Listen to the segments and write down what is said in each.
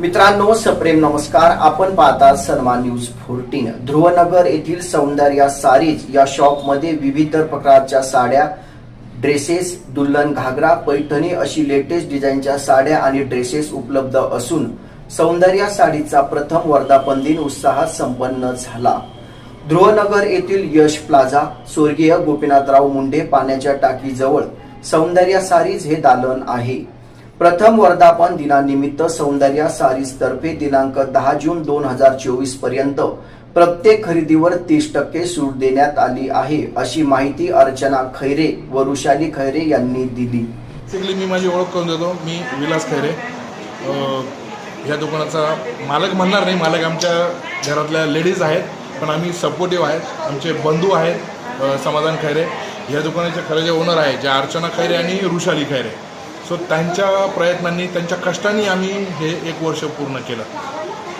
मित्रांनो सप्रेम नमस्कार. आपण पाहता सन्मान न्यूज फोर्टीन. ध्रुवनगर येथील सौंदर्या सारीज या शॉपमध्ये विविध प्रकारच्या साड्या ड्रेसेस दुल्हन घागरा पैठणी अशी लेटेस्ट डिझाईनच्या साड्या आणि ड्रेसेस उपलब्ध असून सौंदर्या साडीचा प्रथम वर्धापन दिन उत्साहात संपन्न झाला. ध्रुवनगर येथील यश प्लाझा स्वर्गीय गोपीनाथराव मुंडे पाण्याच्या टाकीजवळ सौंदर्या सारीज हे दालन आहे. प्रथम वर्धापन दिनानिमित्त सौंदर्या सारीसतर्फे दिनांक दहा जून दोन हजार चोवीसपर्यंत प्रत्येक खरेदीवर तीस टक्के सूट देण्यात आली आहे अशी माहिती अर्चना खैरे व रुशाली खैरे यांनी दिली. बेसिकली मी माझी ओळख करून देतो. मी विलास खैरे. ह्या दुकानाचा मालक म्हणणार नाही. मालक आमच्या घरातल्या लेडीज आहेत पण आम्ही सपोर्टिव्ह आहेत. आमचे बंधू आहेत समाधान खैरे. ह्या दुकानाचे खरे जे ओनर आहे ज्या अर्चना खैरे आणि रुशाली खैरे. सो त्यांच्या प्रयत्नांनी त्यांच्या कष्टांनी आम्ही हे एक वर्ष पूर्ण केलं.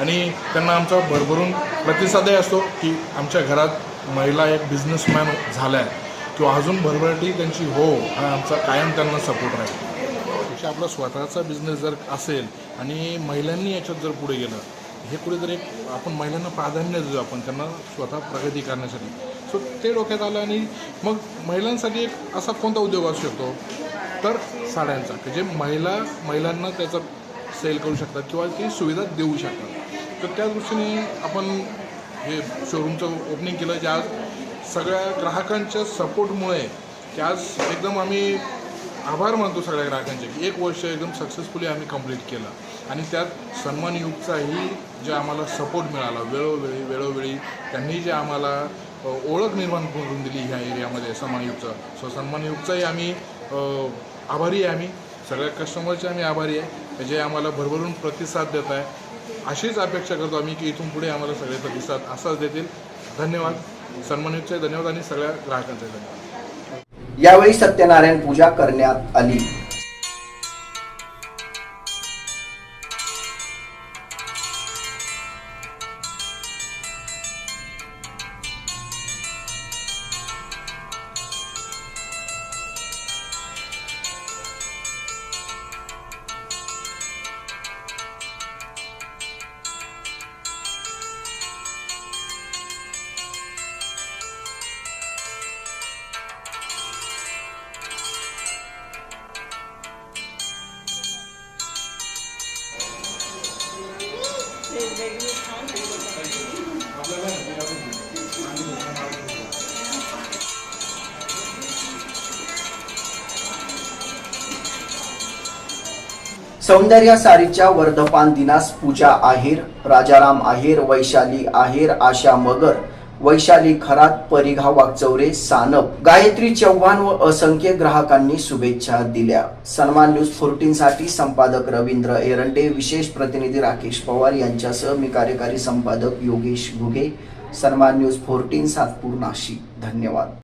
आणि त्यांना आमचा भरभरून प्रतिसादही असतो की आमच्या घरात महिला एक बिझनेसमॅन झाल्या किंवा अजून भरभराटी त्यांची हो हा आमचा कायम त्यांना सपोर्ट राहील. पेक्षा आपला स्वतःचा बिझनेस जर असेल आणि महिलांनी याच्यात जर पुढे गेलं हे कुठेतरी एक आपण महिलांना प्राधान्य देतो आपण त्यांना स्वतः प्रगती करण्यासाठी. सो ते डोक्यात आलं आणि मग महिलांसाठी एक असा कोणता उद्योग असू शकतो? तर साड्यांचा म्हणजे जे महिला महिलांना त्याचा सेल करू शकतात किंवा ती सुविधा देऊ शकतात. तर त्या दृष्टीने आपण हे शोरूमचं ओपनिंग केलं जे आज सगळ्या ग्राहकांच्या सपोर्टमुळे की आज एकदम आम्ही आभार मानतो सगळ्या ग्राहकांचे की एक वर्ष एकदम सक्सेसफुली आम्ही कंप्लीट केलं. आणि त्यात सन्मान युगचाही जे आम्हाला सपोर्ट मिळाला वेळोवेळी वेळोवेळी त्यांनी जे आम्हाला ओळख निर्माण करून दिली ह्या एरियामध्ये सन्मान युगचं. सो सन्मान युगचाही आम्ही आभारी आहे आम्ही. सगळ्या कस्टमरचे आम्ही आभारी आहे. जे आम्हाला भरभरून प्रतिसाद देत आहे. अशीच अपेक्षा करतो आम्ही की इथून पुढे आम्हाला सगळे प्रतिसाद असाच देतील. धन्यवाद. सन्मानितचे धन्यवाद आणि सगळ्या ग्राहकांचे धन्यवाद. यावेळी सत्यनारायण पूजा करण्यात आली. सौंदर्य सारीच्या वर्धपान दिनास पूजा आहेर राजाराम आहेर वैशाली आहेर आशा मगर वैशाली खरात परिघा वागचौरे सानप गायत्री चव्हाण व असंख्य ग्राहकांनी शुभेच्छा दिल्या. सन्मान न्यूज फोर्टीन साठी संपादक रवींद्र एरंडे विशेष प्रतिनिधी राकेश पवार यांच्यासह मी कार्यकारी संपादक योगेश घुगे. सन्मान न्यूज फोर्टीन सातपूर नाशिक. धन्यवाद.